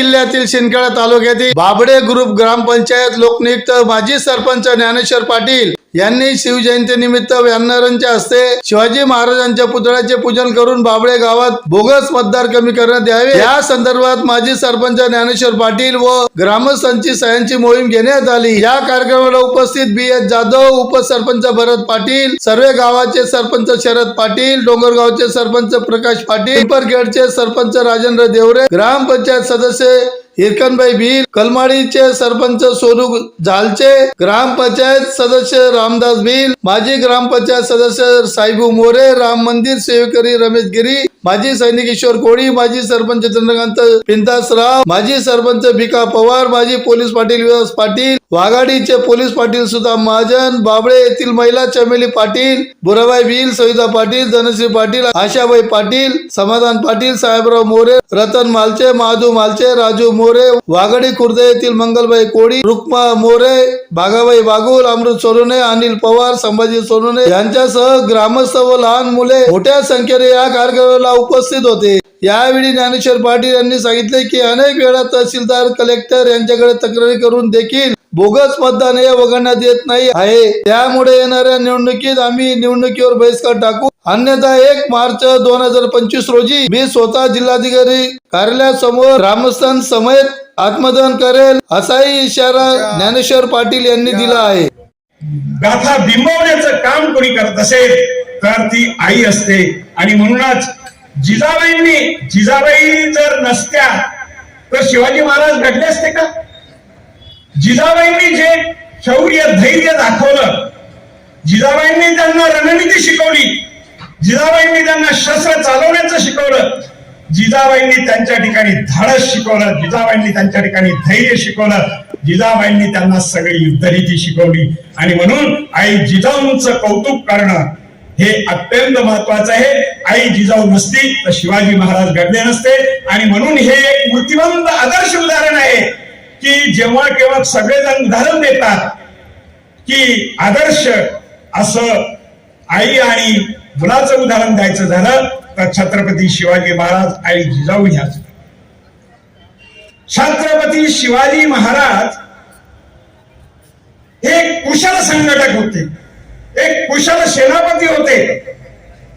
जिल्ह्यातील शिंदखेडा तालुक्यातील बाबडे ग्रुप ग्रामपंचायत लोकनियुक्त माजी सरपंच ज्ञानेश्वर पाटील यांनी शिवजयंतीनिमित्त व्यान्नरांच्या हस्ते शिवाजी महाराजांच्या पुतळ्याचे पूजन करून बाबळे गावात बोगस मतदार कमी करण्यात यावे. या संदर्भात माजी सरपंच ज्ञानेश्वर पाटील व ग्रामस्थांची सह्यांची मोहीम घेण्यात आली. या कार्यक्रमाला उपस्थित बी एस जाधव उपसरपंच भरत पाटील सर्व गावाचे सरपंच शरद पाटील डोंगरगावचे सरपंच प्रकाश पाटील पिंपरखेडचे सरपंच राजेंद्र देवरे ग्रामपंचायत सदस्य इरकनबाई भील कलमाडीचे सरपंच सोनू झालचे ग्रामपंचायत सदस्य रामदास भील माजी ग्रामपंचायत सदस्य साईबू मोरे राम मंदिर सेवेकरी रमेश गिरी माजी सैनिक ईश्वर कोळी माजी सरपंच चंद्रकांत पिंतासराव माजी सरपंच भिका पवार माजी पोलीस पाटील विलास पाटील वाघाडीचे पोलीस पाटील सुद्धा महाजन बाबळे येथील महिला चमेली पाटील बुराबाई भील सविता पाटील धनश्री पाटील आशाबाई पाटील समाधान पाटील साहेबराव मोरे रतन मालचे महादू मालचे राजू मोरे मोरे वाघाडी खुर्द येथील मंगलबाई कोळी रुक्मा मोरे भागाबाई बागुल अमृत सोनवणे अनिल पवार संभाजी सोनवणे यांच्यासह ग्रामस्थ व लहान मुले मोठ्या संख्येने या कार्यक्रमाला उपस्थित होते. यावेळी ज्ञानेश्वर पाटील यांनी सांगितले की अनेक वेळा तहसीलदार कलेक्टर यांच्याकडे तक्रारी करून देखील बोगस मतदान हे वगळण्यात येत नाही आहे. त्यामुळे येणाऱ्या निवडणुकीत आम्ही निवडणुकीवर बहिष्कार टाकू. अन्यथा एक मार्च दोन हजार पंचवीस रोजी मी स्वतः जिल्हाधिकारी कार्यालयासमोर ग्रामस्थां समेत आत्मदान करेल असाही इशारा ज्ञानेश्वर पाटील यांनी दिला आहे. गाथा बिंबवण्याचं काम कोणी करत असेल तर ती आई असते. आणि म्हणूनच जिजाबाईंनी जिजाबाई जर नसत्या तर शिवाजी महाराज घडले असते का? जिजाबाईंनी जे शौर्य धैर्य दाखवलं जिजाबाईंनी त्यांना रणनीती शिकवली जिजाबाईंनी त्यांना शस्त्र चालवण्याचं शिकवलं. जिजाबाईंनी त्यांच्या ठिकाणी धाडस शिकवलं. जिजाबाईंनी त्यांच्या ठिकाणी धैर्य शिकवलं. जिजाबाईंनी त्यांना सगळी युद्धरीती शिकवली. आणि म्हणून आई जिजाऊंचं कौतुक करणं हे अत्यंत महत्वाचं आहे. आई जिजाऊ नसती तर शिवाजी महाराज घडले नसते. आणि म्हणून हे एक मूर्तिमंत आदर्श उदाहरण आहे की जेव्हा केव्हा सगळेजण उदाहरण देतात की आदर्श असं आई आणि मुलाचं उदाहरण द्यायचं झालं तर छत्रपती शिवाजी महाराज आई जिजाऊ ह्याच छत्रपती शिवाजी महाराज हे कुशल संघटक होते. एक कुशल सेनापती होते.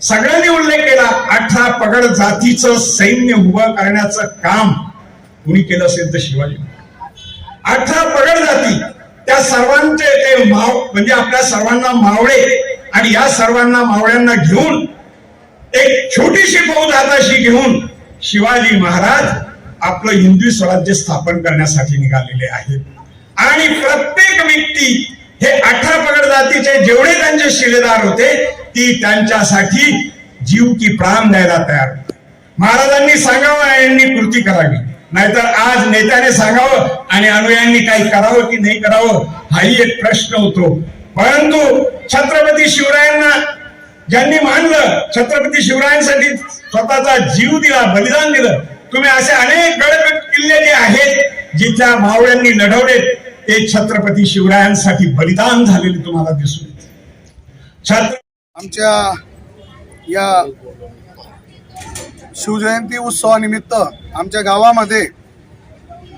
सगळ्यांनी उल्लेख केला अठरा पगड जातीचं सैन्य उभं करण्याचं काम कुणी केलं असेल तर शिवाजी अठरा पगड जाती. त्या सर्वांचे ते माव म्हणजे आपल्या सर्वांना मावळे. आणि या सर्वांना मावळ्यांना घेऊन एक छोटीशी फौज हाताशी घेऊन शिवाजी महाराज आपलं हिंदू स्वराज्य स्थापन करण्यासाठी निघालेले आहेत. आणि प्रत्येक व्यक्ती हे अठरा पगड जातीचे जेवढे त्यांचे शिलेदार होते ती त्यांच्यासाठी जीव की प्राण द्यायला तयार होते. महाराजांनी सांगावं यांनी कृती करावी. नाहीतर आज नेत्याने सांगावं आणि अनुयांनी काही करावं की नाही करावं हाही एक प्रश्न होतो. परंतु छत्रपती शिवरायांना ज्यांनी मानलं छत्रपती शिवरायांसाठी स्वतःचा जीव दिला बलिदान दिलं तुम्ही असे अनेक गडगड किल्ले जे आहेत जिथल्या मावळ्यांनी लढवलेत ते छत्रपती शिवरायांसाठी बलिदान झालेले तुम्हाला दिसून छत्र आमच्या या शिवजयंती उत्सवानिमित्त आमच्या गावामध्ये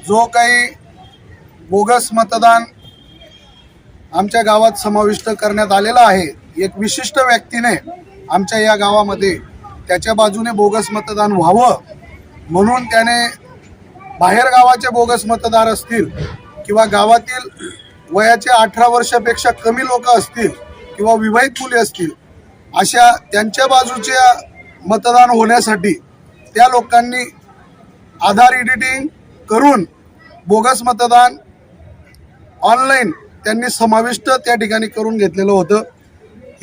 जो काही बोगस मतदान आमच्या गावात समाविष्ट करण्यात आलेला आहे. एक विशिष्ट व्यक्तीने आमच्या या गावामध्ये त्याच्या बाजूने बोगस मतदान व्हावं म्हणून त्याने बाहेर गावाचे बोगस मतदार असतील किंवा गावातील वयाचे अठरा वर्षापेक्षा कमी लोक असतील किंवा विवाहित मुले असतील अशा त्यांच्या बाजूच्या मतदान होण्यासाठी त्या लोकांनी आधार एडिटिंग करून बोगस मतदान ऑनलाईन त्यांनी समाविष्ट त्या ठिकाणी करून घेतलेलं होतं.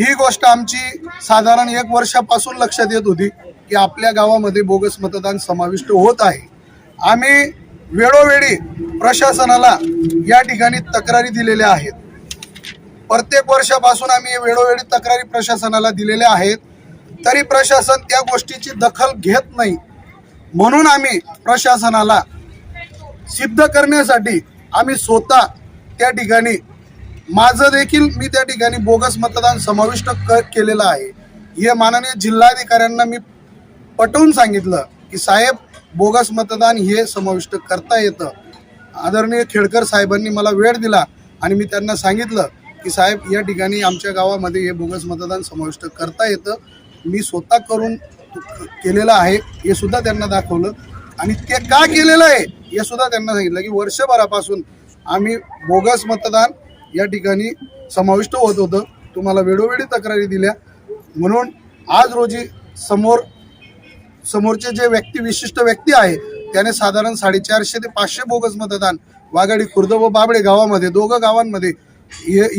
ही गोष्ट आमची साधारण एक वर्षापासून लक्षात येत होती की आपल्या गावामध्ये बोगस मतदान समाविष्ट होत आहे. आम्ही वेळोवेळी प्रशासनाला या ठिकाणी तक्रारी दिलेल्या आहेत. प्रत्येक वर्षापासून आम्ही वेळोवेळी तक्रारी प्रशासनाला दिलेल्या आहेत. तरी प्रशासन त्या गोष्टीची दखल घेत नाही. म्हणून आम्ही प्रशासनाला सिद्ध करण्यासाठी आम्ही स्वतः त्या ठिकाणी माझं देखील मी त्या ठिकाणी बोगस मतदान समाविष्ट क केलेलं आहे. हे माननीय जिल्हाधिकाऱ्यांना मी पटवून सांगितलं की साहेब बोगस मतदान हे समाविष्ट करता येतं. आदरणीय खेडकर साहेबांनी मला वेळ दिला आणि मी त्यांना सांगितलं की साहेब या ठिकाणी आमच्या गावामध्ये हे बोगस मतदान समाविष्ट करता येतं. मी स्वतः करून केलेलं आहे हे सुद्धा त्यांना दाखवलं. आणि ते का केलेलं आहे हे सुद्धा त्यांना सांगितलं की वर्षभरापासून आम्ही बोगस मतदान या ठिकाणी समाविष्ट होत होतं. तुम्हाला वेळोवेळी तक्रारी दिल्या. म्हणून आज रोजी समोर समोरचे जे व्यक्ती विशिष्ट व्यक्ती आहे त्याने साधारण साडेचारशे ते पाचशे बोगस मतदान वाघाडी खुर्द व बाबळे गावामध्ये दोघं गावांमध्ये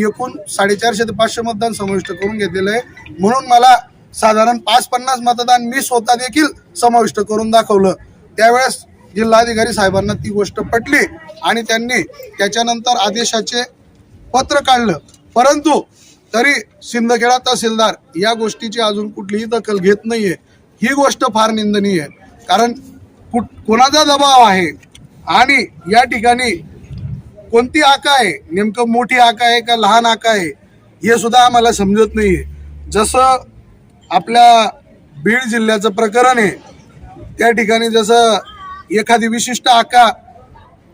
एकूण साडेचारशे ते पाचशे मतदान समाविष्ट करून घेतलेलं आहे. म्हणून मला साधारण पाच पन्नास मतदान मी स्वतः देखील समाविष्ट करून दाखवलं. त्यावेळेस जिल्हाधिकारी साहेबांना ती गोष्ट पटली आणि त्यांनी त्याच्यानंतर आदेशाचे पत्र काढलं. परंतु तरी सिंदखेडा तहसीलदार या गोष्टीची अजून कुठलीही दखल घेत नाहीये. ही गोष्ट फार निंदनीय आहे. कारण कुठ कोणाचा दबाव आहे? आणि या ठिकाणी कोणती आका आहे? नेमकं मोठी आका आहे का लहान आका आहे? हे सुद्धा आम्हाला समजत नाही आहे जसं आपल्या बीड जिल्ह्याचं प्रकरण आहे त्या ठिकाणी जसं एखादी विशिष्ट आका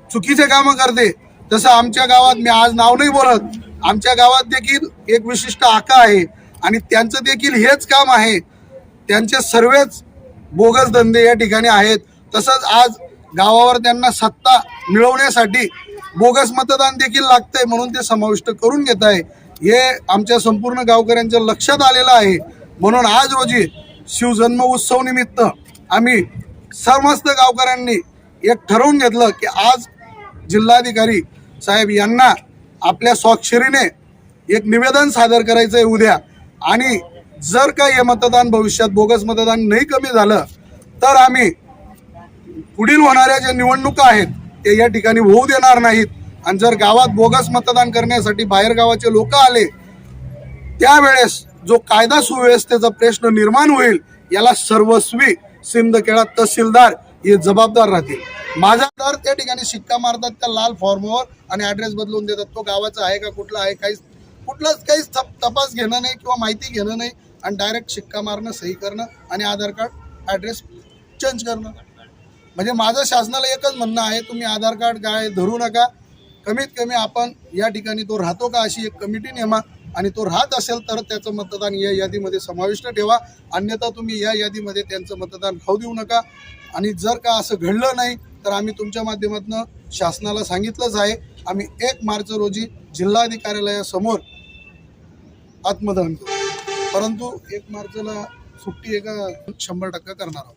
चुकीचे कामं करते तसं आमच्या गावात मी आज नाव नाही बोलत आमच्या गावात देखील एक विशिष्ट आका आहे आणि त्यांचं देखील हेच काम आहे. त्यांचे सर्वच बोगस धंदे या ठिकाणी आहेत. तसंच आज गावावर त्यांना सत्ता मिळवण्यासाठी बोगस मतदान देखील लागतंय म्हणून ते समाविष्ट करून घेत आहे. हे आमच्या संपूर्ण गावकऱ्यांच्या लक्षात आलेलं आहे. म्हणून आज रोजी शिवजन्म उत्सव निमित्त आम्ही समस्त गावकऱ्यांनी एक ठरवून घेतलं की आज जिल्हाधिकारी साहेब यांना आपल्या स्वाक्षरीने एक निवेदन सादर करायचं आहे उद्या. आणि जर का हे मतदान भविष्यात बोगस मतदान नाही कमी झालं तर आम्ही पुढील होणाऱ्या ज्या निवडणुका आहेत ते या ठिकाणी होऊ देणार नाहीत. आणि जर गावात बोगस मतदान करण्यासाठी बाहेर गावाचे लोक आले त्यावेळेस जो कायदा सुव्यवस्थेचा प्रश्न निर्माण होईल याला सर्वस्वी सिंदखेडा तहसीलदार हे जबाबदार राहतील. माझा तर त्या ठिकाणी शिक्का मारतात त्या लाल फॉर्मवर आणि ॲड्रेस बदलून देतात. तो गावाचा आहे का कुठला आहे काहीच कुठलाच काहीच तप- तपास घेणं नाही किंवा माहिती घेणं नाही आणि डायरेक्ट शिक्का मारणं सही करणं आणि आधार कार्ड ॲड्रेस चेंज करणं. म्हणजे माझं शासनाला एकच म्हणणं आहे तुम्ही आधार कार्ड काय धरू नका. कमीत कमी आपण या ठिकाणी तो राहतो का अशी एक कमिटी नेमा आणि तो राहत असेल तर त्याचं मतदान या यादीमध्ये समाविष्ट ठेवा. अन्यथा तुम्ही या यादीमध्ये त्यांचं मतदान खाऊ देऊ नका. आणि जर का असं घडलं नाही तर आम्ही तुमच्या माध्यमातून शासनाला सांगितलंच आहे आम्ही एक मार्च रोजी जिल्हाधिकार्यालयासमोर आत्मदहन करू. परंतु एक मार्चला सुट्टी एका शंभर टक्का करणार आहोत.